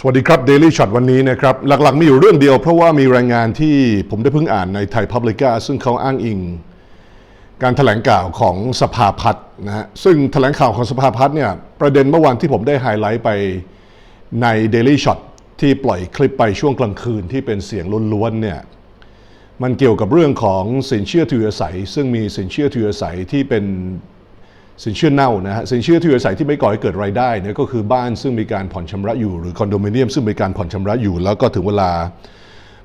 สวัสดีครับ Daily Shot วันนี้นะครับ หลักๆ มีอยู่เรื่องเดียวเพราะว่ามีรายงานที่ผมได้เพิ่งอ่านในไทยพับลิก้าซึ่งเขาอ้างอิง การถแถลงข่าวของสภาพัฒน์นะฮะซึ่งถแถลงข่าวของสภาพัฒน์เนี่ย ประเด็นเมื่อวานที่ผมได้ไฮไลท์ไปใน Daily Shot ที่ปล่อยคลิปไปช่วงกลางคืนที่เป็นเสียงล้วนๆเนี่ยมันเกี่ยวกับเรื่องของสินเชื่อที่อยู่อาศัย ซึ่งมีสินเชื่อที่อยู่อาศัยที่เป็น สินเชื่อเน่านะฮะสินเชื่อที่อยู่อาศัยที่ไม่ก่อให้เกิดรายได้เนี่ยก็คือบ้านซึ่งมีการผ่อนชำระอยู่ หรือคอนโดมิเนียมซึ่งมีการผ่อนชำระอยู่ แล้วก็ถึงเวลา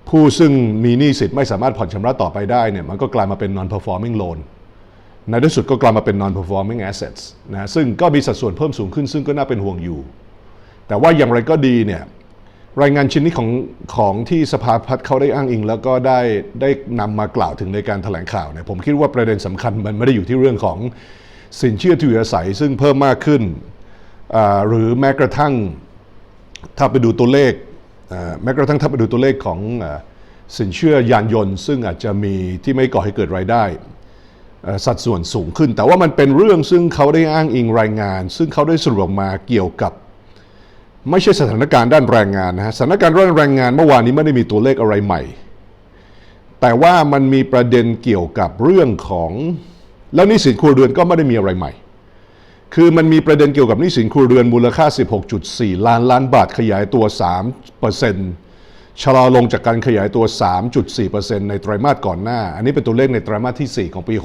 ผู้ซึ่งมีหนี้สิทธิ์ไม่สามารถผ่อนชำระต่อไปได้เนี่ยมันก็กลายมาเป็น non performing loan ในที่สุดก็กลายมาเป็น non performing assets นะซึ่งก็มีสัดส่วนเพิ่มสูงขึ้น ซึ่งก็น่าเป็นห่วงอยู่ แต่ว่าอย่างไรก็ดีเนี่ยรายงานชิ้นนี้ของของที่สภาพัฒน์เขาได้อ้างอิง แล้วก็ได้ได้นำมากล่าวถึงในการแถลงข่าวเนี่ยผมคิดว่าประเด็นสำคัญมันไม่ได้อยู่ที่เรื่องของ สินเชื่อที่อยู่อาศัยซึ่งเพิ่มมากขึ้น หรือแม้กระทั่งถ้าไปดูตัวเลขแม้กระทั่งถ้าไปดูตัวเลขของอสินเชื่อยานยนต์ ซึ่งอาจจะมีที่ไม่ก่อให้เกิดรายได้สัดส่วนสูงขึ้น แต่ว่ามันเป็นเรื่องซึ่งเขาได้อ้างอิงรายงาน ซึ่งเขาได้สรุปออกมาเกี่ยวกับ ไม่ใช่สถานการณ์ด้านแรงงานนะฮะสถานการณ์ด้านแรงงานเมื่อวานนี้ไม่ได้มีตัวเลขอะไรใหม่ แต่ว่ามันมีประเด็นเกี่ยวกับเรื่องของ แล้วหนี้สินครัวเรือนก็ไม่ได้มีอะไรใหม่ คือมันมีประเด็นเกี่ยวกับหนี้สินครัวเรือนมูลค่า 16.4 ล้านล้านบาทขยายตัว 3%ชะลอลงจากการขยายตัว 3.4%ในไตรมาสก่อนหน้า อันนี้เป็นตัวเลขในไตรมาสที่ 4 ของปี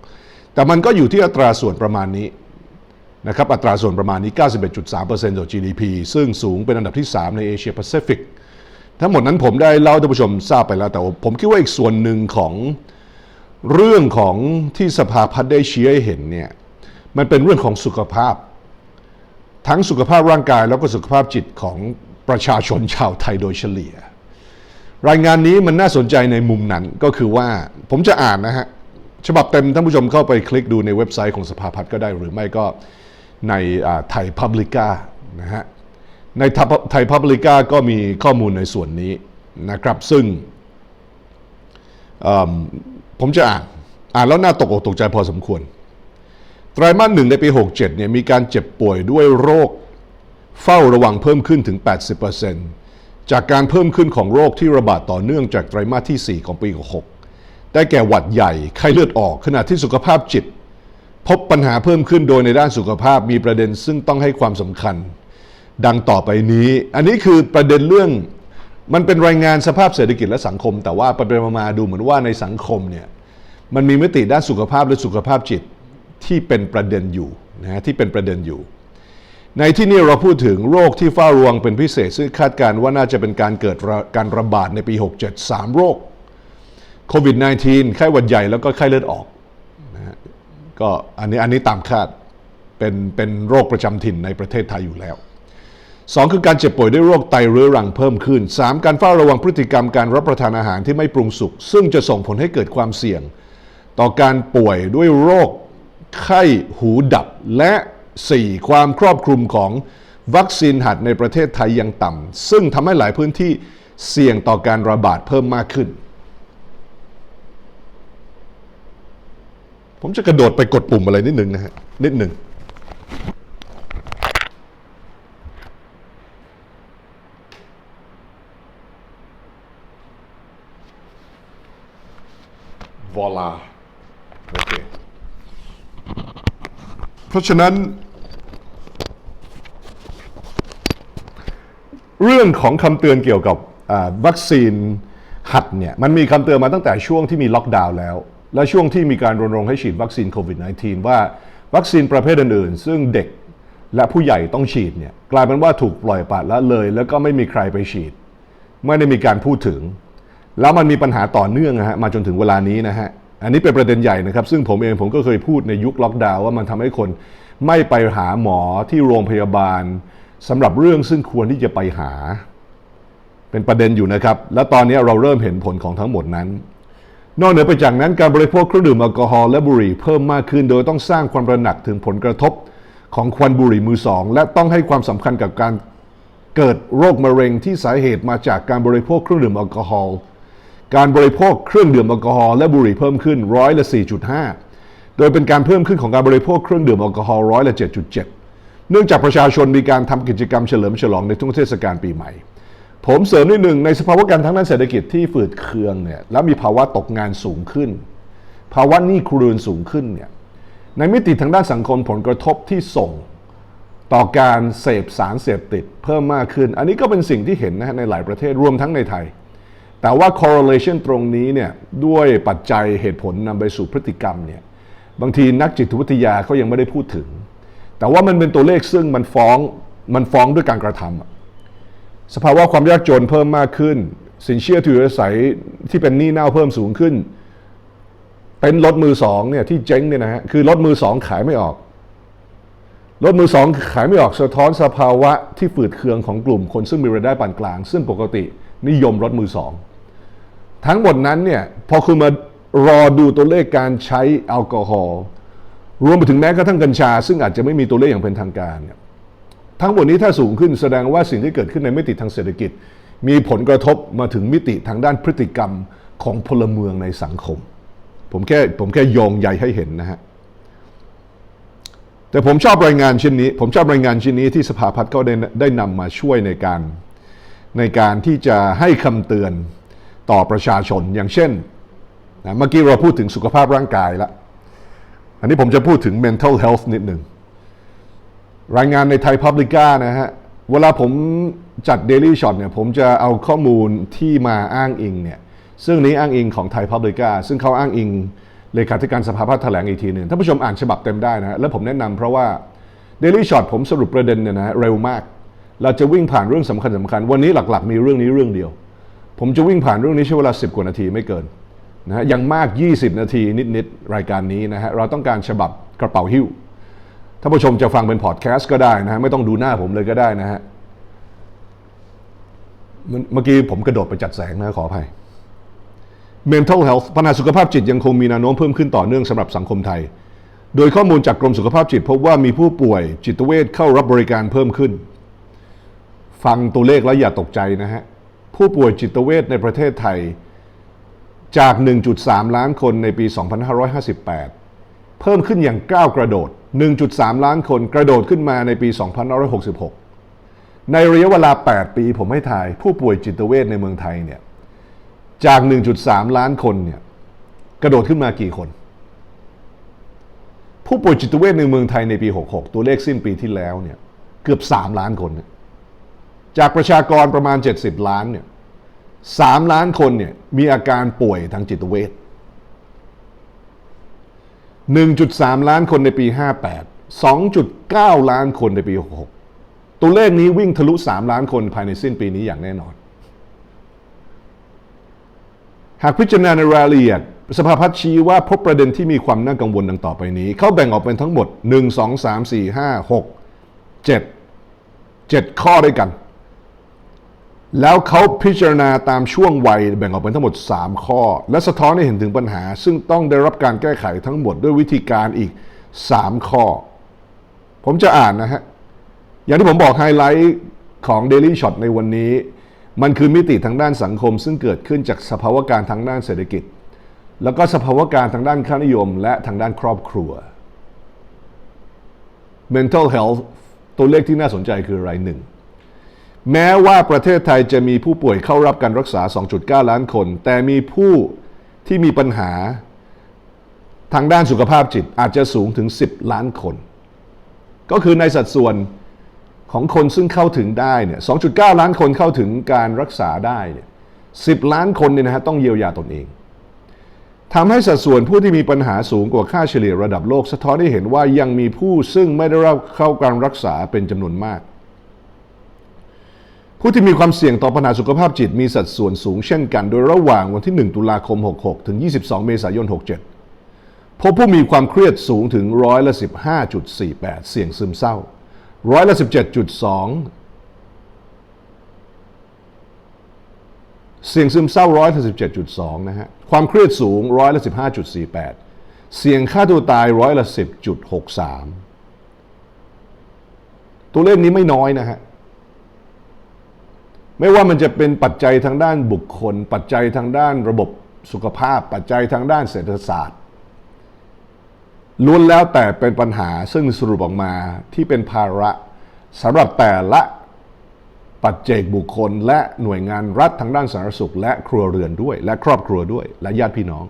66 แต่มันก็อยู่ที่อัตราส่วนประมาณนี้นะครับอัตราส่วนประมาณนี้ 91.3%ต่อ GDP ซึ่งสูงเป็นอันดับที่ 3 ในเอเชียแปซิฟิกทั้งหมดนั้นผมได้เล่าท่านผู้ชมทราบไปแล้วแต่ผมคิดว่าอีกส่วนหนึ่งของ เรื่องของที่สภาพัฒน์ได้ชี้ให้เห็นเนี่ยมันเป็นเรื่องของสุขภาพ ทั้งสุขภาพร่างกายแล้วก็สุขภาพจิตของประชาชนชาวไทยโดยเฉลี่ย รายงานนี้มันน่าสนใจในมุมนั้นก็คือว่าผมจะอ่านนะฮะฉบับเต็มท่านผู้ชมเข้าไปคลิกดูในเว็บไซต์ของสภาพัฒน์ก็ได้หรือไม่ก็ในไทยพับลิก้านะฮะในไทยพับลิก้าก็มีข้อมูลในส่วนนี้นะครับซึ่ง ผมจะอ่าน อ่านแล้วน่าตกอกตกใจพอสมควร ไตรมาสหนึ่งในปี 67 เนี่ยมีการเจ็บป่วยด้วยโรคเฝ้าระวังเพิ่มขึ้นถึง 80%จากการเพิ่มขึ้นของโรคที่ระบาดต่อเนื่องจากไตรมาสที่ 4 ของปี 66 ได้แก่หวัดใหญ่ไข้เลือดออกขณะที่สุขภาพจิต พบปัญหาเพิ่มขึ้นโดยในด้านสุขภาพมีประเด็นซึ่งต้องให้ความสำคัญ ดังต่อไปนี้ อันนี้คือประเด็นเรื่อง มันเป็นรายงานสภาพเศรษฐกิจและสังคม แต่ว่าไปไปมาดูเหมือนว่าในสังคมเนี่ยมันมีมิติด้านสุขภาพและสุขภาพจิตที่เป็นประเด็นอยู่นะฮะที่เป็นประเด็นอยู่ ในที่นี้เราพูดถึงโรคที่เฝ้าระวังเป็นพิเศษ ซึ่งคาดการณ์ว่าน่าจะเป็นการเกิดการระบาดในปี 67 3 โรคโควิด -19 ไข้หวัดใหญ่แล้วก็ไข้เลือดออกนะฮะก็อันนี้อันนี้ตามคาดเป็นเป็นโรคประจำถิ่นในประเทศไทยอยู่แล้ว สองคือการเจ็บป่วยด้วยโรคไตเรื้อรังเพิ่มขึ้น 3. การเฝ้าระวังพฤติกรรมการรับประทานอาหารที่ไม่ปรุงสุกซึ่งจะส่งผลให้เกิดความเสี่ยง ต่อการป่วยด้วยโรคไข้หูดับ และ 4. ความครอบคลุมของวัคซีนหัดในประเทศไทยยังต่ำซึ่งทำให้หลายพื้นที่เสี่ยงต่อการระบาดเพิ่มมากขึ้น ผมจะกระโดดไปกดปุ่มอะไรนิดหนึ่งนะฮะนิดหนึ่ง วอลาโอเคเพราะฉะนั้น เรื่องของคำเตือนเกี่ยวกับวัคซีนหัดเนี่ยมันมีคำเตือนมาตั้งแต่ช่วงที่มีล็อกดาวน์แล้ว และช่วงที่มีการรณรงค์ให้ฉีดวัคซีนโควิด -19 ว่าวัคซีนประเภทอื่นๆ ซึ่งเด็กและผู้ใหญ่ต้องฉีดเนี่ยกลายเป็นว่าถูกปล่อยปละละเลย แล้วก็ไม่มีใครไปฉีด ไม่ได้มีการพูดถึง แล้วมันมีปัญหาต่อเนื่องนะฮะมาจนถึงเวลานี้นะฮะอันนี้เป็นประเด็นใหญ่นะครับ ซึ่งผมเองผมก็เคยพูดในยุคล็อกดาวน์ว่ามันทำให้คนไม่ไปหาหมอที่โรงพยาบาลสำหรับเรื่องซึ่งควรที่จะไปหา เป็นประเด็นอยู่นะครับ และตอนนี้เราเริ่มเห็นผลของทั้งหมดนั้น นอกเหนือไปจากนั้นการบริโภคเครื่องดื่มแอลกอฮอล์และบุหรี่เพิ่มมากขึ้น โดยต้องสร้างความระหนักถึงผลกระทบของควันบุหรี่มือสองและต้องให้ความสำคัญกับการเกิดโรคมะเร็งที่สาเหตุมาจากการบริโภคเครื่องดื่มแอลกอฮอล์ การบริโภคเครื่องดื่มแอลกอฮอล์และบุหรี่เพิ่มขึ้นร้อยละ 4.5 โดยเป็นการเพิ่มขึ้นของการบริโภคเครื่องดื่มแอลกอฮอล์ร้อยละ 7.7 เนื่องจากประชาชนมีการทำกิจกรรมเฉลิมฉลองในทุกเทศกาลปีใหม่ ผมเสริมนิดหนึ่งในสภาวะการทางด้านเศรษฐกิจที่ฝืดเคืองเนี่ยแล้วมีภาวะตกงานสูงขึ้น ภาวะหนี้ครัวเรือนสูงขึ้นเนี่ยในมิติทางด้านสังคมผลกระทบที่ส่งต่อการเสพสารเสพติดเพิ่มมากขึ้น อันนี้ก็เป็นสิ่งที่เห็นนะฮะในหลายประเทศรวมทั้งในไทย แต่ว่า correlation ตรงนี้เนี่ยด้วยปัจจัยเหตุผลนำไปสู่พฤติกรรมเนี่ยบางทีนักจิตวิทยาเขายังไม่ได้พูดถึง แต่ว่ามันเป็นตัวเลขซึ่งมันฟ้องมันฟ้องด้วยการกระทำสภาวะความยากจนเพิ่มมากขึ้น สินเชื่อถืออาศัยที่เป็นหนี้เน่าเพิ่มสูงขึ้น เป็นรถมือสองเนี่ยที่เจ๊งเนี่ยนะฮะคือรถมือสองขายไม่ออกรถมือสองขายไม่ออกสะท้อนสภาวะที่ฝืดเคืองของกลุ่มคนซึ่งมีรายได้ปานกลาง ซึ่งปกตินิยมรถมือสอง ทั้งหมดนั้นเนี่ยพอคุณมารอดูตัวเลขการใช้แอลกอฮอล์รวมไปถึงแม้กระทั่งกัญชา ซึ่งอาจจะไม่มีตัวเลขอย่างเป็นทางการเนี่ยทั้งหมดนี้ถ้าสูงขึ้นแสดงว่าสิ่งที่เกิดขึ้นในมิติทางเศรษฐกิจ มีผลกระทบมาถึงมิติทางด้านพฤติกรรมของพลเมืองในสังคม ผมแค่ผมแค่โยงใยให้เห็นนะฮะแต่ผมชอบรายงานชิ้นนี้ ผมชอบรายงานชิ้นนี้ที่สภาพัฒน์ก็ได้ได้นำมาช่วยในการในการที่จะให้คำเตือน ต่อประชาชนอย่างเช่นนะเมื่อกี้เราพูดถึงสุขภาพร่างกายแล้วอันนี้ผมจะพูดถึง mental health นิดหนึ่ง รายงานในไทย Publica นะฮะ เวลาผมจัด Daily Shot เนี่ยผมจะเอาข้อมูลที่มาอ้างอิงเนี่ย ซึ่งนี้อ้างอิงของไทย Publica ซึ่งเขาอ้างอิงเลขาธิการสภาพัฒน์แถลงอีกทีหนึ่งท่านผู้ชมอ่านฉบับเต็มได้นะฮะแล้วผมแนะนำเพราะว่า Daily Shot ผมสรุปประเด็นเนี่ยนะฮะเร็วมาก เราจะวิ่งผ่านเรื่องสำคัญสำคัญ วันนี้หลักๆ มีเรื่องนี้เรื่องเดียว ผมจะวิ่งผ่านเรื่องนี้ใช้เวลา 10 กว่านาทีไม่เกินนะฮะยังมาก 20 นาทีนิด ๆ รายการนี้นะฮะเราต้องการฉบับกระเป๋าหิ้วท่านผู้ชมจะฟังเป็นพอดแคสต์ก็ได้นะฮะไม่ต้องดูหน้าผมเลยก็ได้นะฮะเมื่อกี้ผมกระโดดไปจัดแสงนะขออภัย mental health ปัญหาสุขภาพจิตยังคงมีแนวโน้มเพิ่มขึ้นต่อเนื่องสำหรับสังคมไทย โดยข้อมูลจากกรมสุขภาพจิต พบว่ามีผู้ป่วยจิตเวชเข้ารับบริการเพิ่มขึ้น ฟังตัวเลขแล้วอย่าตกใจนะฮะ ผู้ป่วยจิตเวชในประเทศไทยจาก 1.3 ล้านคนในปี 2558 เพิ่มขึ้นอย่างก้าวกระโดด 1.3 ล้านคนกระโดดขึ้นมาในปี 2566 ในระยะเวลา 8 ปีผมให้ทาย ผู้ป่วยจิตเวชในเมืองไทยเนี่ยจาก 1.3 ล้านคนเนี่ยกระโดดขึ้นมากี่คน ผู้ป่วยจิตเวชในเมืองไทยในปี 66 ตัวเลขสิ้นปีที่แล้วเนี่ยเกือบ 3 ล้านคนเนี่ย จากประชากรประมาณ 70 ล้านเนี่ย3ล้านคนเนี่ยมีอาการป่วยทางจิตเวช1.3 ล้านคนในปี 58 2.9 ล้านคนในปี 66 ตัวเลขนี้วิ่งทะลุ 3 ล้านคนภายในสิ้นปีนี้อย่างแน่นอน หากพิจารณาในรายละเอียดสภาพัฒน์ชี้ว่าพบประเด็นที่มีความน่ากังวลดังต่อไปนี้ เขาแบ่งออกเป็นทั้งหมด 1 2 3 4 5 6 7 7 ข้อด้วยกัน แล้วเขาพิจารณาตามช่วงวัยแบ่งออกเป็นทั้งหมด 3 ข้อ และสะท้อนให้เห็นถึงปัญหา ซึ่งต้องได้รับการแก้ไขทั้งหมดด้วยวิธีการอีก 3 ข้อ ผมจะอ่านนะฮะ อย่างที่ผมบอกไฮไลท์ของ Daily Shot ในวันนี้ มันคือมิติทางด้านสังคม ซึ่งเกิดขึ้นจากสภาวะการทางด้านเศรษฐกิจ แล้วก็สภาวะการทางด้านค่านิยม และทางด้านครอบครัว mental health ตัวเลขที่น่าสนใจคืออะไรหนึ่ง แม้ว่าประเทศไทยจะมีผู้ป่วยเข้ารับการรักษา 2.9 ล้านคน แต่มีผู้ที่มีปัญหาทางด้านสุขภาพจิตอาจจะสูงถึง 10 ล้านคน ก็คือในสัดส่วนของคนซึ่งเข้าถึงได้เนี่ย 2.9 ล้านคนเข้าถึงการรักษาได้เนี่ย 10 ล้านคนเนี่ยนะฮะต้องเยียวยาตนเองทำให้สัดส่วนผู้ที่มีปัญหาสูงกว่าค่าเฉลี่ยระดับโลก สะท้อนให้เห็นว่ายังมีผู้ซึ่งไม่ได้รับเข้าการรักษาเป็นจำนวนมาก ผู้ที่มีความเสี่ยงต่อปัญหาสุขภาพจิตมีสัดส่วนสูงเช่นกัน โดยระหว่างวันที่ 1 ตุลาคม 66 ถึง 22 เมษายน 67 พบผู้มีความเครียดสูงถึงร้อยละ 15.48 เสี่ยงซึมเศร้า ร้อยละ 17.2 เสี่ยงซึมเศร้าร้อยละ 17.2 นะฮะ ความเครียดสูงร้อยละ 15.48 เสี่ยงฆ่าตัวตายร้อยละ 10.63 ตัวเลขนี้ไม่น้อยนะฮะ ไม่ว่ามันจะเป็นปัจจัยทางด้านบุคคล ปัจจัยทางด้านระบบสุขภาพ ปัจจัยทางด้านเศรษฐศาสตร์ล้วนแล้วแต่เป็นปัญหาซึ่งสรุปออกมาที่เป็นภาระสำหรับแต่ละปัจเจกบุคคล และหน่วยงานรัฐทางด้านสาธารณสุข และครัวเรือนด้วย และครอบครัวด้วย และญาติพี่น้อง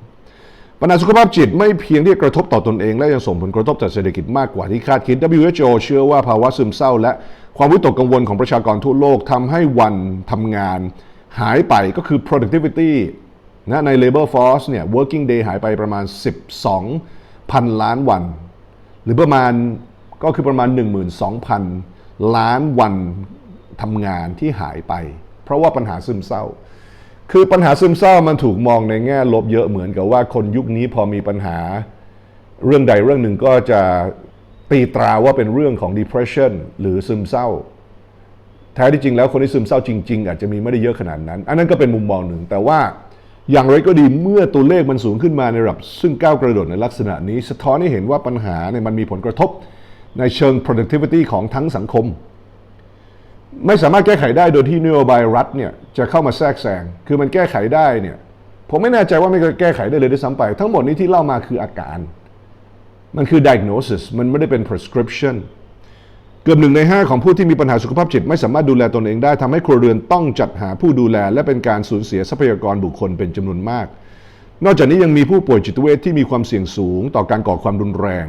ปัญหาสุขภาพจิตไม่เพียงที่กระทบต่อตนเอง และยังส่งผลกระทบต่อเศรษฐกิจมากกว่าที่คาดคิด WHO เชื่อว่าภาวะซึมเศร้า และความวิตกกังวลของประชากรทั่วโลกทำให้วันทำงานหายไปก็คือ productivity นะใน labor force เนี่ย working day หายไปประมาณ 12พันล้านวัน หรือประมาณก็คือประมาณ 12,000 ล้านวันทำงานที่หายไป เพราะว่าปัญหาซึมเศร้า คือปัญหาซึมเศร้ามันถูกมองในแง่ลบเยอะเหมือนกับว่าคนยุคนี้พอมีปัญหา เรื่องใดเรื่องหนึ่งก็จะตีตราว่าเป็นเรื่องของ depression หรือซึมเศร้าแท้ที่จริงแล้วคนที่ซึมเศร้าจริง ๆ อาจจะมีไม่ได้เยอะขนาดนั้น อันนั้นก็เป็นมุมมองหนึ่ง แต่ว่าอย่างไรก็ดีเมื่อตัวเลขมันสูงขึ้นมาในระดับ ซึ่งก้าวกระโดดในลักษณะนี้ สะท้อนให้เห็นว่าปัญหาเนี่ยมันมีผลกระทบในเชิง productivity ของทั้งสังคม ไม่สามารถแก้ไขได้โดยที่นโยบายรัฐเนี่ยจะเข้ามาแทรกแซง คือมันแก้ไขได้เนี่ยผมไม่แน่ใจว่าไม่แก้ไขได้เลยด้วยซ้ำไป ทั้งหมดนี้ที่เล่ามาคืออาการ มันคือ diagnosis มันไม่ได้เป็น prescription เกือบหนึ่งในห้าของผู้ที่มีปัญหาสุขภาพจิต ไม่สามารถดูแลตนเองได้ทำให้ครัวเรือนต้องจัดหาผู้ดูแล และเป็นการสูญเสียทรัพยากรบุคคลเป็นจำนวนมาก นอกจากนี้ยังมีผู้ป่วยจิตเวชที่มีความเสี่ยงสูง ต่อการก่อความรุนแรง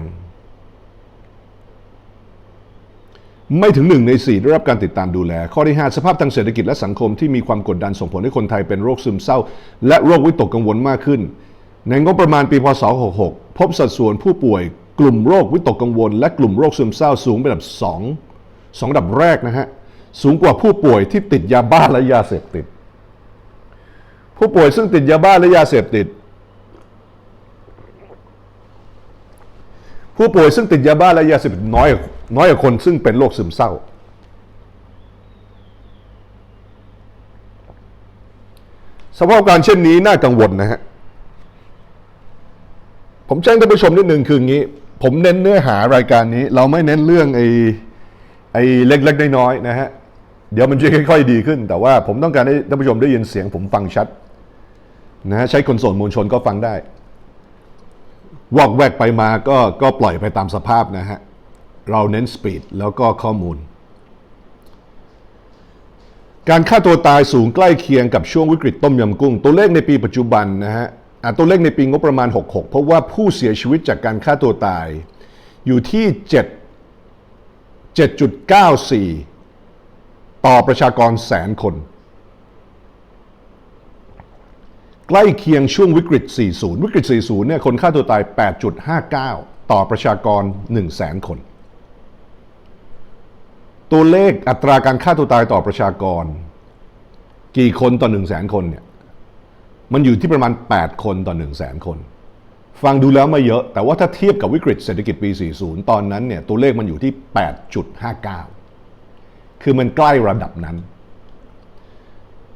ไม่ถึงหนึ่งในสี่ได้รับการติดตามดูแล ข้อที่ 5 สภาพทางเศรษฐกิจและสังคมที่มีความกดดันส่งผลให้คนไทยเป็นโรคซึมเศร้า และโรควิตกกังวลมากขึ้น ในงบประมาณปีพศ 66 พบสัดส่วนผู้ป่วย กลุ่มโรควิตกกังวล และกลุ่มโรคซึมเศร้าสูงเป็นอันดับสองสองอันดับแรกนะฮะ สูงกว่าผู้ป่วยที่ติดยาบ้าและยาเสพติด ผู้ป่วยซึ่งติดยาบ้าและยาเสพติด ผู้ป่วยซึ่งติดยาบ้าและยาเสพติดน้อย น้อยกว่าคนซึ่งเป็นโรคซึมเศร้า สภาพการเช่นนี้น่ากังวลนะฮะ ผมแจ้งท่านผู้ชมนิดหนึ่งคืออย่างนี้ ผมเน้นเนื้อหารายการนี้ เราไม่เน้นเรื่องไอ้ไอ้เล็กๆน้อยๆนะฮะ เดี๋ยวมันจะค่อยๆดีขึ้น แต่ว่าผมต้องการให้ท่านผู้ชมได้ยินเสียงผมฟังชัดนะฮะใช้คนส่งมวลชนก็ฟังได้ วอกแวกไปมาก็ก็ปล่อยไปตามสภาพนะฮะ เราเน้นสปีดแล้วก็ข้อมูล การฆ่าตัวตายสูงใกล้เคียงกับช่วงวิกฤตต้มยำกุ้ง ตัวเลขในปีปัจจุบันนะฮะตัวเลขในปีงบประมาณ 66 เพราะว่าผู้เสียชีวิตจากการฆ่าตัวตาย อยู่ที่ 7 7.94 ต่อประชากรแสนคน ใกล้เคียงช่วงวิกฤต 40 วิกฤต 40 เนี่ยคนฆ่าตัวตาย 8.59 ต่อประชากร 100,000 คน ตัวเลขอัตราการฆ่าตัวตายต่อประชากร กี่คนต่อ100,000คนเนี่ยมันอยู่ที่ประมาณ 8 คนต่อ100,000คน ฟังดูแล้วไม่เยอะ แต่ว่าถ้าเทียบกับวิกฤตเศรษฐกิจปี 40 ตอนนั้นเนี่ยตัวเลขมันอยู่ที่ 8.59 คือมันใกล้ระดับนั้น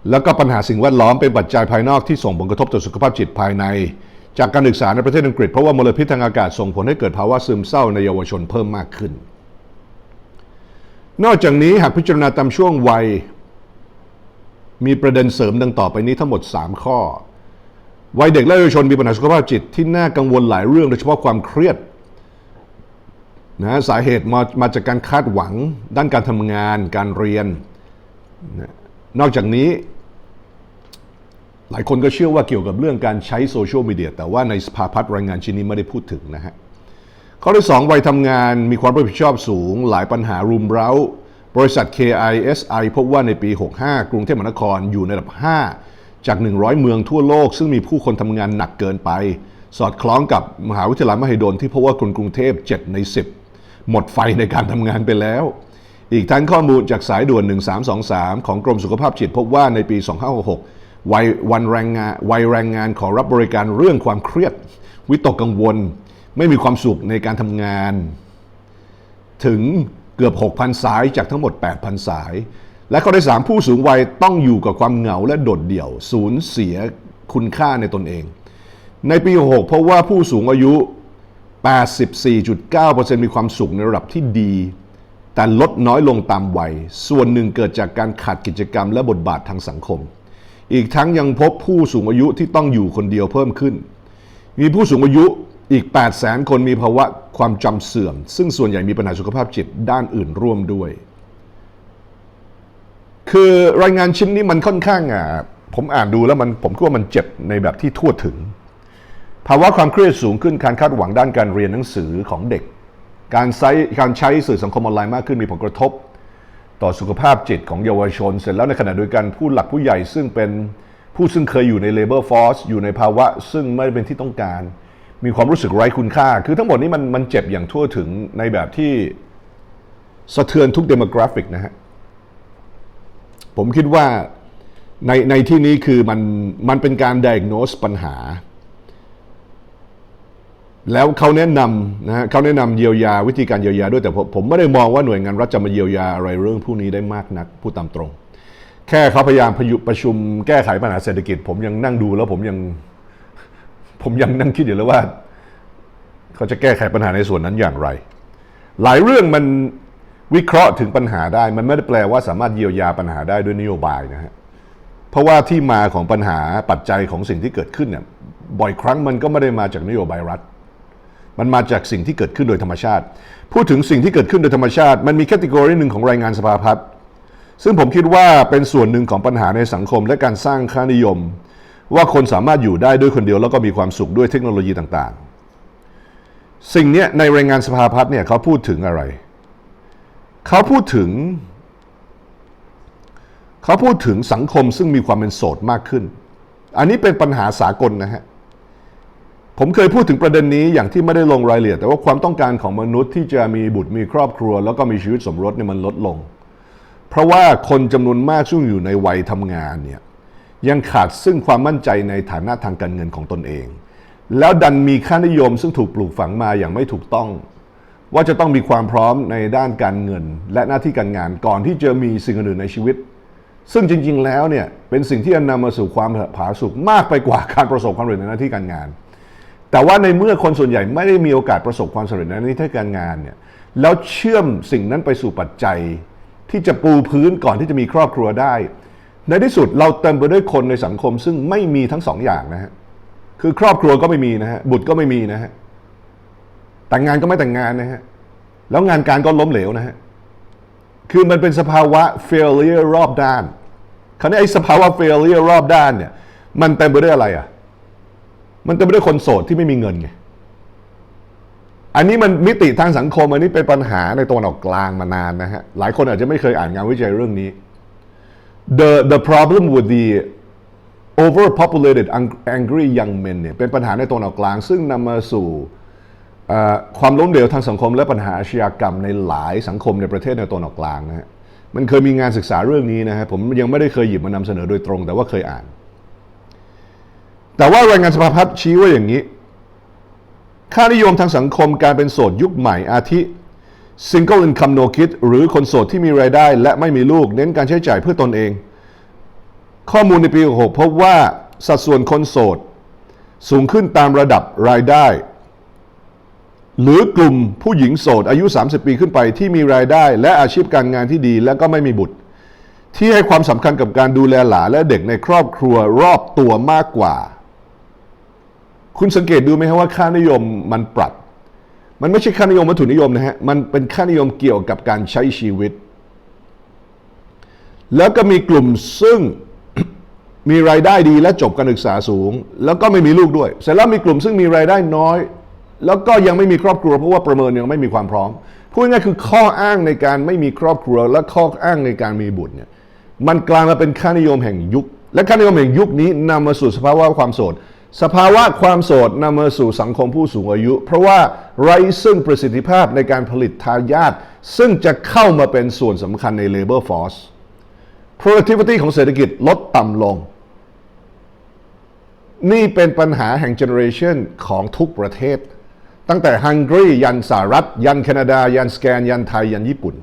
แล้วก็ปัญหาสิ่งแวดล้อมเป็นปัจจัยภายนอกที่ส่งผลกระทบต่อสุขภาพจิตภายใน จากการศึกษาในประเทศอังกฤษเพราะว่ามลพิษทางอากาศส่งผลให้เกิดภาวะซึมเศร้าในเยาวชนเพิ่มมากขึ้น นอกจากนี้หากพิจารณาตามช่วงวัย มีประเด็นเสริมดังต่อไปนี้ทั้งหมด 3 ข้อ วัยเด็กและเยาวชนมีปัญหาสุขภาพจิตที่น่ากังวลหลายเรื่องโดยเฉพาะความเครียดนะสาเหตุมามาจากการคาดหวังด้านการทำงานการเรียนนะนอกจากนี้ หลายคนก็เชื่อว่าเกี่ยวกับเรื่องการใช้โซเชียลมีเดียแต่ว่าในสภาพัฒน์รายงานชิ้นนี้ไม่ได้พูดถึงนะฮะ ข้อที่ 2 วัยทำงานมีความรับผิดชอบสูง หลายปัญหารุมเร้า บริษัท KISI พบว่าในปี 65 กรุงเทพมหานครอยู่ในอันดับ 5 จาก 100 เมืองทั่วโลก ซึ่งมีผู้คนทำงานหนักเกินไป สอดคล้องกับมหาวิทยาลัยมหิดลที่พบว่าคนกรุงเทพ 7 ใน 10 หมดไฟในการทำงานไปแล้ว อีกทั้งข้อมูลจากสายด่วน 1323 ของกรมสุขภาพจิตพบว่าในปี 2566วัยวันแรงงานวัยแรงงานขอรับบริการเรื่องความเครียด วิตกกังวล ไม่มีความสุขในการทำงาน ถึงเกือบ 6,000 สายจากทั้งหมด 8,000 สาย และข้อที่3ผู้สูงวัยต้องอยู่กับความเหงาและโดดเดี่ยว สูญเสียคุณค่าในตนเอง ในปี66เพราะว่าผู้สูงอายุ 84.9%มีความสุขในระดับที่ดี แต่ลดน้อยลงตามวัย ส่วนหนึ่งเกิดจากการขาดกิจกรรมและบทบาททางสังคม อีกทั้งยังพบผู้สูงอายุที่ต้องอยู่คนเดียวเพิ่มขึ้น มีผู้สูงอายุ อีก 8 0 0แสนคนมีภาวะความจำเสื่อม ซึ่งส่วนใหญ่มีปัญหาสุขภาพจิตด้านอื่นร่วมด้วย คือรายงานชิ้นนี้มันค่อนข้างอะผมอ่านดูแล้วมันผมคิดว่ามันเจ็บในแบบที่ทั่วถึง ภาวะความเครียดสูงขึ้นการคาดหวังด้านการเรียนหนังสือของเด็ก การใช้การใช้สื่อสังคมออนไลน์มากขึ้นมีผลกระทบ ต่อสุขภาพจิตของเยาวชน เสร็จแล้วในขณะเดียวกันผู้หลักผู้ใหญ่ซึ่งเป็นผู้ซึ่งเคยอยู่ใน labor force อยู่ในภาวะซึ่งไม่เป็นที่ต้องการ มีความรู้สึกไร้คุณค่า คือทั้งหมดนี้มันมันเจ็บอย่างทั่วถึงในแบบที่สะเทือนทุก demographic นะฮะ ผมคิดว่าในในที่นี้คือมันมันเป็นการ diagnose ปัญหา แล้วเขาแนะนำนะฮะเขาแนะนำเยียวยาวิธีการเยียวยาด้วยแต่ผมผมไม่ได้มองว่าหน่วยงานรัฐจะมาเยียวยาอะไรเรื่องพวกนี้ได้มากนักพูดตามตรง แค่เขาพยายามพยุประชุมแก้ไขปัญหาเศรษฐกิจ ผมยังนั่งดูแล้วผมยัง ผมยังนั่งคิดอยู่เลยว่า เขาจะแก้ไขปัญหาในส่วนนั้นอย่างไร หลายเรื่องมันวิเคราะห์ถึงปัญหาได้ มันไม่ได้แปลว่าสามารถเยียวยาปัญหาได้ด้วยนโยบายนะฮะเพราะว่าที่มาของปัญหาปัจจัยของสิ่งที่เกิดขึ้นเนี่ยบ่อยครั้งมันก็ไม่ได้มาจากนโยบายรัฐ มันมาจากสิ่งที่เกิดขึ้นโดยธรรมชาติ พูดถึงสิ่งที่เกิดขึ้นโดยธรรมชาติ มันมีแคตตากรีหนึ่งของรายงานสภาพัฒน์ซึ่งผมคิดว่าเป็นส่วนหนึ่งของปัญหาในสังคมและการสร้างค่านิยม ว่าคนสามารถอยู่ได้ด้วยคนเดียวแล้วก็มีความสุขด้วยเทคโนโลยีต่างๆ สิ่งนี้ในรายงานสภาพัฒน์เนี่ยเขาพูดถึงอะไร เขาพูดถึง เขาพูดถึงสังคมซึ่งมีความเป็นโสดมากขึ้น อันนี้เป็นปัญหาสากลนะฮะ ผมเคยพูดถึงประเด็นนี้อย่างที่ไม่ได้ลงรายละเอียด แต่ว่าความต้องการของมนุษย์ที่จะมีบุตรมีครอบครัว แล้วก็มีชีวิตสมรสเนี่ยมันลดลง เพราะว่าคนจำนวนมากช่วงอยู่ในวัยทำงานเนี่ย ยังขาดซึ่งความมั่นใจในฐานะทางการเงินของตนเอง แล้วดันมีค่านิยมซึ่งถูกปลูกฝังมาอย่างไม่ถูกต้อง ว่าจะต้องมีความพร้อมในด้านการเงิน และหน้าที่การงานก่อนที่จะมีสิ่งอื่นในชีวิต ซึ่งจริง ๆ แล้วเนี่ยเป็นสิ่งที่จะนำมาสู่ความผาสุกมากไปกว่าการประสบความสำเร็จในหน้าที่การงาน แต่ว่าในเมื่อคนส่วนใหญ่ไม่ได้มีโอกาสประสบความสำเร็จในหน้าที่การงานเนี่ยแล้วเชื่อมสิ่งนั้นไปสู่ปัจจัย ที่จะปูพื้นก่อนที่จะมีครอบครัวได้ ในที่สุดเราเต็มไปด้วยคนในสังคมซึ่งไม่มีทั้งสองอย่างนะฮะคือครอบครัวก็ไม่มีนะฮะบุตรก็ไม่มีนะฮะแต่งงานก็ไม่แต่งงานนะฮะแล้วงานการก็ล้มเหลวนะฮะคือมันเป็นสภาวะ failure รอบด้านคราวนี้ไอ้สภาวะ failure รอบด้านเนี่ยมันเต็มไปด้วยอะไรอะมันเต็มไปด้วยคนโสดที่ไม่มีเงินไงอันนี้มันมิติทางสังคมอันนี้เป็นปัญหาในตะวันออกกลางมานานนะฮะหลายคนอาจจะไม่เคยอ่านงานวิจัยเรื่องนี้ the the problem with the overpopulated angry young men เนี่ยเป็นปัญหาในตะวันออกกลาง ซึ่งนำมาสู่ความล้มเหลวทางสังคม และปัญหาอาชญากรรมในหลายสังคมในประเทศในตะวันออกกลางนะฮะมันเคยมีงานศึกษาเรื่องนี้นะฮะผมยังไม่ได้เคยหยิบมานำเสนอโดยตรง แต่ว่าเคยอ่าน แต่ว่ารายงานสภาพัฒน์ชี้ว่าอย่างนี้ ค่านิยมทางสังคมการเป็นโสดยุคใหม่อาทิ single income no kid หรือคนโสดที่มีรายได้ และไม่มีลูกเน้นการใช้จ่ายเพื่อตนเอง ข้อมูลในปี 66 พบว่าสัดส่วนคนโสด สูงขึ้นตามระดับรายได้ หรือกลุ่มผู้หญิงโสดอายุ 30 ปีขึ้นไปที่มีรายได้ และอาชีพการงานที่ดีและก็ไม่มีบุตร ที่ให้ความสำคัญกับการดูแลหลานและเด็กในครอบครัวรอบตัวมากกว่า คุณสังเกตดูไหมครับว่าค่านิยมมันปรับ มันไม่ใช่ค่านิยมวัตถุนิยมนะฮะ มันเป็นค่านิยมเกี่ยวกับการใช้ชีวิต แล้วก็มีกลุ่มซึ่งมีรายได้ดีและจบการศึกษาสูง แล้วก็ไม่มีลูกด้วย เสร็จแล้วมีกลุ่มซึ่งมีรายได้น้อย แล้วก็ยังไม่มีครอบครัวเพราะว่าประเมินยังไม่มีความพร้อม พูดง่ายๆคือข้ออ้างในการไม่มีครอบครัว และข้ออ้างในการมีบุตรเนี่ย มันกลายมาเป็นค่านิยมแห่งยุค และค่านิยมแห่งยุคนี้นำมาสู่สภาวะความโสด สภาวะความโสดนำมาสู่สังคมผู้สูงอายุ เพราะว่าไร้ซึ่งประสิทธิภาพในการผลิตทายาทซึ่งจะเข้ามาเป็นส่วนสำคัญใน labor force productivity ของเศรษฐกิจลดต่ำลง นี่เป็นปัญหาแห่งเจเนอเรชันของทุกประเทศ ตั้งแต่ฮังการียันสหรัฐ ยันแคนาดา ยันสแกน ยันไทย ยันญี่ปุ่น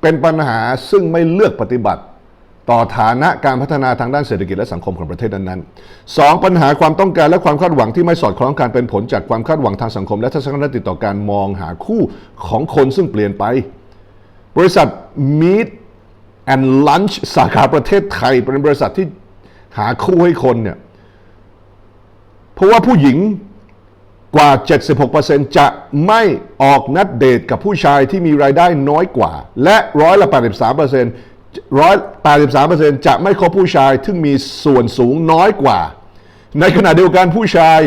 เป็นปัญหาซึ่งไม่เลือกปฏิบัติ ต่อฐานะการพัฒนาทางด้านเศรษฐกิจและสังคมของประเทศนั้นๆสองปัญหาความต้องการและความคาดหวังที่ไม่สอดคล้องกันเป็นผลจากความคาดหวังทางสังคม และทัศนคติต่อการมองหาคู่ของคนซึ่งเปลี่ยนไป บริษัท Meet and Lunch สาขาประเทศไทย เป็นบริษัทที่หาคู่ให้คนเนี่ยเพราะว่าผู้หญิงกว่า 76%จะไม่ออกนัดเดทกับผู้ชายที่มีรายได้น้อยกว่า และร้อยละ 83% ร้อย83%จะไม่คบผู้ชายที่มีส่วนสูงน้อยกว่า ในขณะเดียวกันผู้ชาย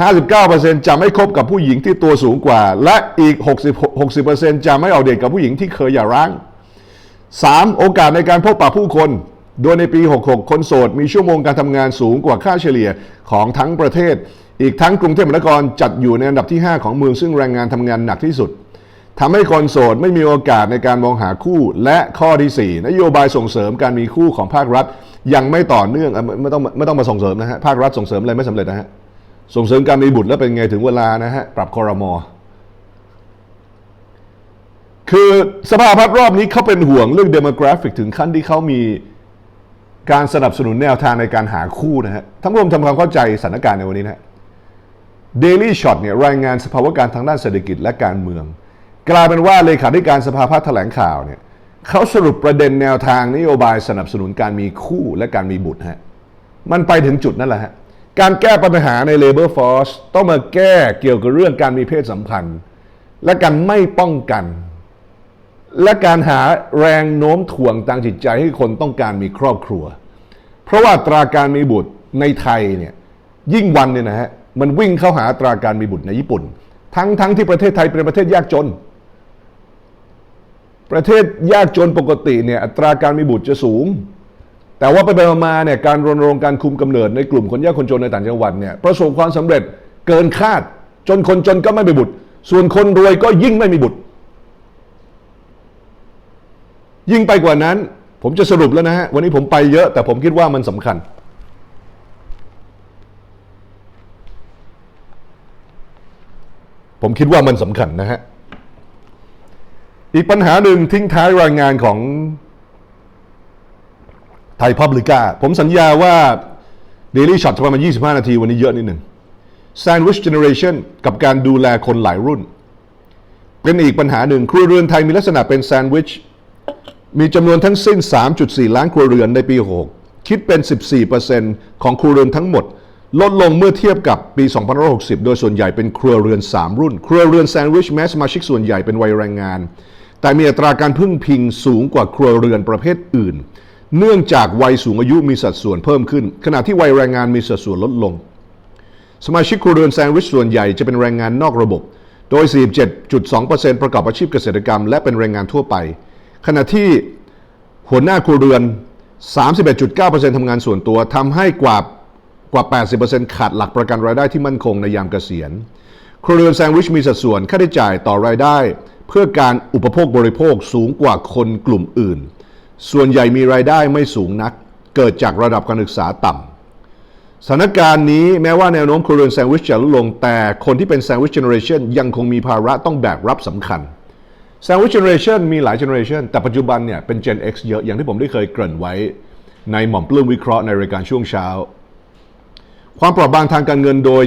59%จะไม่คบกับผู้หญิงที่ตัวสูงกว่า และอีก 60 60%จะไม่ออกเดทกับผู้หญิงที่เคยหย่าร้าง 3. โอกาสในการพบปะผู้คน โดยในปี 66 คนโสด มีชั่วโมงการทำงานสูงกว่าค่าเฉลี่ยของทั้งประเทศ อีกทั้งกรุงเทพมหานครจัดอยู่ในอันดับที่ 5 ของเมืองซึ่งแรงงานทำงานหนักที่สุด ทำให้คนโสดไม่มีโอกาสในการมองหาคู่ และข้อที่ 4 นโยบายส่งเสริมการมีคู่ของภาครัฐ ยังไม่ต่อเนื่องไม่ไม่ต้องไม่ต้องมาส่งเสริมนะฮะภาครัฐส่งเสริมอะไรไม่สำเร็จนะฮะส่งเสริมการมีบุตรแล้วเป็นไงถึงเวลานะฮะปรับคอรมอคือสภาพัฒน์รอบนี้เขาเป็นห่วงเรื่อง demographic ถึงขั้นที่เขามีการสนับสนุนแนวทางในการหาคู่นะฮะทั้งรวมทำความเข้าใจสถานการณ์ในวันนี้นะฮะ Daily Shot เนี่ยรายงานสภาวะการทางด้านเศรษฐกิจและการเมือง กลายเป็นว่าเลขาธิการสภาพัฒน์แถลงข่าวเนี่ยเขาสรุปประเด็นแนวทางนโยบายสนับสนุนการมีคู่และการมีบุตรฮะมันไปถึงจุดนั่นแหละฮะการแก้ปัญหาใน labor force ต้องมาแก้เกี่ยวกับเรื่องการมีเพศสัมพันธ์ และการไม่ป้องกัน และการหาแรงโน้มถ่วงทางจิตใจให้คนต้องการมีครอบครัว เพราะว่าตราการมีบุตรในไทยเนี่ยยิ่งวันเนี่ยนะฮะมันวิ่งเข้าหาตราการมีบุตรในญี่ปุ่น ทั้งทั้งที่ประเทศไทยเป็นประเทศยากจน ประเทศยากจนปกติเนี่ยอัตราการมีบุตรจะสูง แต่ว่าไปไปมาเนี่ยการรณรงค์การคุมกำเนิดในกลุ่มคนยากคนจนในต่างจังหวัดเนี่ยประสบความสำเร็จเกินคาด จนคนจนก็ไม่มีบุตร ส่วนคนรวยก็ยิ่งไม่มีบุตร ยิ่งไปกว่านั้น ผมจะสรุปแล้วนะฮะวันนี้ผมไปเยอะ แต่ผมคิดว่ามันสำคัญ ผมคิดว่ามันสำคัญนะฮะ อีกปัญหาหนึ่งทิ้งท้ายรายงานของไทยพับลิก้าผมสัญญาว่า Daily Shot จะประมาณ 25 นาทีวันนี้เยอะนิดหนึ่ง Sandwich Generation กับการดูแลคนหลายรุ่น เป็นอีกปัญหาหนึ่งครัวเรือนไทยมีลักษณะเป็นแซนด์วิช มีจำนวนทั้งสิ้น 3.4 ล้านครัวเรือนในปี 6 คิดเป็น 14%ของครัวเรือนทั้งหมด ลดลงเมื่อเทียบกับปี 2560 โดยส่วนใหญ่เป็นครัวเรือน 3 รุ่น ครัวเรือนแซนด์วิชแม้สมาชิกส่วนใหญ่เป็นวัยแรงงาน แต่มีอัตราการพึ่งพิงสูงกว่าครัวเรือนประเภทอื่น เนื่องจากวัยสูงอายุมีสัดส่วนเพิ่มขึ้น ขณะที่วัยแรงงานมีสัดส่วนลดลง สมาชิกครัวเรือนแซนด์วิชส่วนใหญ่จะเป็นแรงงานนอกระบบ โดย 47.2%ประกอบอาชีพเกษตรกรรม และเป็นแรงงานทั่วไป ขณะที่หัวหน้าครัวเรือน 31.9%ทำงานส่วนตัวทำให้กว่ากว่า 80%ขาดหลักประกันรายได้ที่มั่นคงในยามเกษียณ ครัวเรือนแซนด์วิชมีสัดส่วนค่าใช้จ่ายต่อรายได้ เพื่อการอุปโภคบริโภคสูงกว่าคนกลุ่มอื่น ส่วนใหญ่มีรายได้ไม่สูงนัก เกิดจากระดับการศึกษาต่ำสถานการณ์นี้แม้ว่าแนวโน้มครัวเรือนแซนด์วิชจะลดลง แต่คนที่เป็นแซนด์วิชเจเนอเรชันยังคงมีภาระต้องแบกรับสำคัญแซนด์วิชเจเนอเรชันมีหลายเจเนอเรชันแต่ปัจจุบันเนี่ยเป็น Gen X เยอะอย่างที่ผมได้เคยเกริ่นไว้ในหม่อมปลื้มวิเคราะห์ในรายการช่วงเช้า ความเปราะบางทางการเงินโดย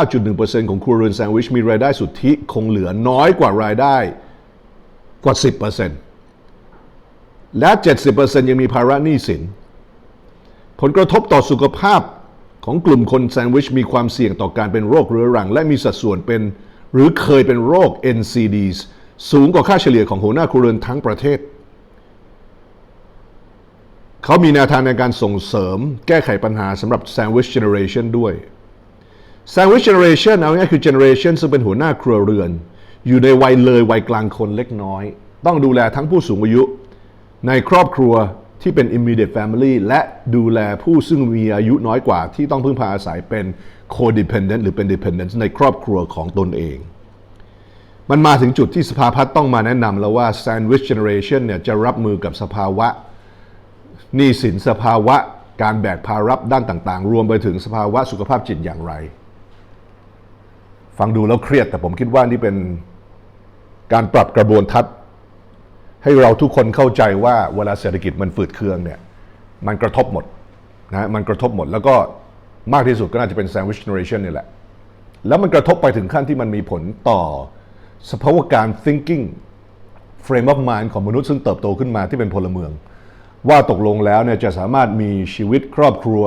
49.1%ของครัวเรือนแซนด์วิชมีรายได้สุทธิคงเหลือน้อยกว่ารายได้กว่า 10%และ 70%ยังมีภาระหนี้สิน ผลกระทบต่อสุขภาพของกลุ่มคนแซนด์วิชมีความเสี่ยงต่อการเป็นโรคเรื้อรัง และมีสัดส่วนเป็น หรือเคยเป็นโรค NCDs สูงกว่าค่าเฉลี่ยของหัวหน้าครัวเรือนทั้งประเทศ เขามีแนวทางในการส่งเสริมแก้ไขปัญหาสำหรับ Sandwich Generation ด้วย Sandwich Generation เอาง่ายคือ Generation ซึ่งเป็นหัวหน้าครัวเรือน อยู่ในวัยเลยวัยกลางคนเล็กน้อย ต้องดูแลทั้งผู้สูงอายุ ในครอบครัวที่เป็น immediate family และดูแลผู้ซึ่งมีอายุน้อยกว่า ที่ต้องพึ่งพาอาศัยเป็น codependent หรือเป็น dependent ในครอบครัวของตนเอง มันมาถึงจุดที่สภาพัฒน์ต้องมาแนะนำแล้วว่า sandwich generation เนี่ยจะรับมือกับสภาวะ หนี้สินสภาวะการแบกภาระด้านต่างๆ รวมไปถึงสภาวะสุขภาพจิตอย่างไร ฟังดูแล้วเครียดแต่ผมคิดว่านี่เป็นการปรับกระบวนทัศน์ให้เราทุกคนเข้าใจว่าเวลาเศรษฐกิจมันฝืดเคืองเนี่ยมันกระทบหมดนะมันกระทบหมด แล้วก็มากที่สุดก็น่าจะเป็น sandwich generation นี่แหละ แล้วมันกระทบไปถึงขั้นที่มันมีผลต่อสภาวะการ thinking frame of mind ของมนุษย์ซึ่งเติบโตขึ้นมาที่เป็นพลเมือง ว่าตกลงแล้วเนี่ยจะสามารถมีชีวิตครอบครัว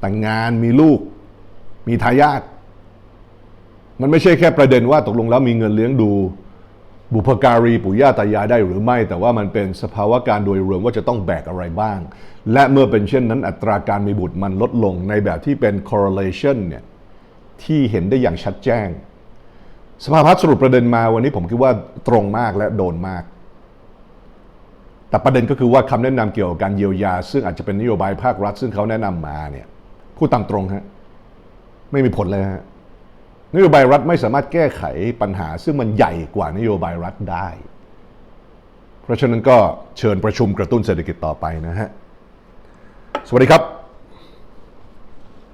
แต่งงานมีลูก มีทายาทมันไม่ใช่แค่ประเด็นว่าตกลงแล้วมีเงินเลี้ยงดู บุพการีปู่ย่าตายายได้หรือไม่ แต่ว่ามันเป็นสภาวะการโดยรวมว่าจะต้องแบกอะไรบ้าง และเมื่อเป็นเช่นนั้นอัตราการมีบุตรมันลดลงในแบบที่เป็น correlation เนี่ยที่เห็นได้อย่างชัดแจ้ง สภาพัฒน์สรุปประเด็นมาวันนี้ผมคิดว่าตรงมากและโดนมาก แต่ประเด็นก็คือว่าคำแนะนำเกี่ยวกับการเยียวยา ซึ่งอาจจะเป็นนโยบายภาครัฐ ซึ่งเขาแนะนำมาเนี่ยพูดตามตรงฮะไม่มีผลเลยฮะนโยบายรัฐไม่สามารถแก้ไขปัญหา ซึ่งมันใหญ่กว่านโยบายรัฐได้ เพราะฉะนั้นก็เชิญประชุมกระตุ้นเศรษฐกิจต่อไปนะฮะ สวัสดีครับ